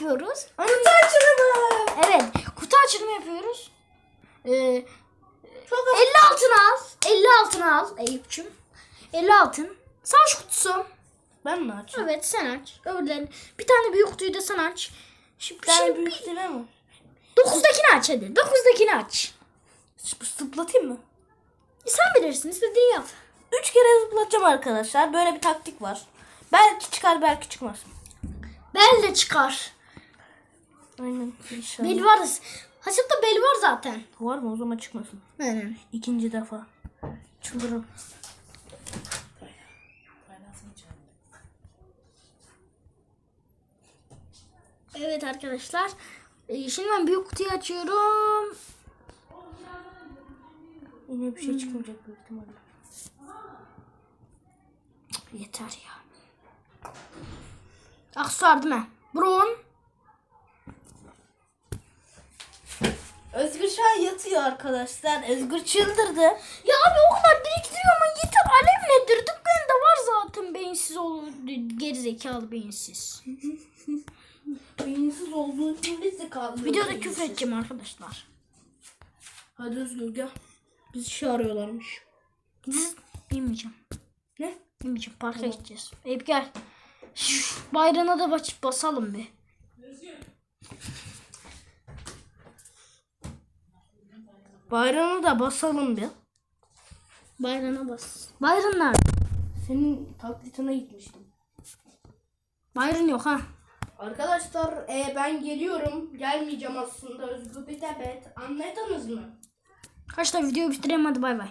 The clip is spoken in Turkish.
yapıyoruz? Kutu açılımı. Evet kutu açılımı yapıyoruz. Ee, Çok 50 altın al. 50 altın al Eyüp'cüm. 50 altın. Savaş kutusu. Ben mi açayım? Evet sen aç. Öbürlerini. Bir tane büyük kutuyu da sen aç. Şimdi, Bir tane şimdi büyük değil mi? 9'dakini aç hadi. 9'dakini aç. Zıplatayım mı? Sen bilirsin istediğini yap. Üç kere zıplatacağım arkadaşlar. Böyle bir taktik var. Belki çıkar belki çıkmaz. Bel de çıkar. Aynen. İnşallah. Bel var. Hasipte bel var zaten. Var mı o zaman çıkmasın. Aynen. İkinci defa. Çıldırım. Evet arkadaşlar. Ee, şimdi ben büyük kutuyu açıyorum. Yine bir şey çıkmayacak büyük ihtimalle. Yeter ya. Aksuar değil mi? Bron. Özgür şu an yatıyor arkadaşlar. Özgür çıldırdı. Ya abi o kadar biriktiriyor ama yeter. Alev nedir? Dükkanında var zaten beyinsiz olur. Gerizekalı beyinsiz. Beyinsiz olduğu için biz de kaldık. Videoda küfür edeceğim arkadaşlar. Hadi Özgür gel. Bizi çağırıyorlarmış. Zzz, Bilmeyeceğim. Ne? Bilmeyeceğim. Parka gideceğiz. Eyüp gel. Şş, bayrağına da bas basalım bir. Bayrağını da basalım bir. Bayrağına bas. Bayrağın nerede? Senin taklitine gitmiştim. Bayrağın yok ha. Arkadaşlar e, ben geliyorum. Gelmeyeceğim aslında Özgür bir de bet. Anladınız mı? Kaçta videoyu bitireyim hadi bay bay.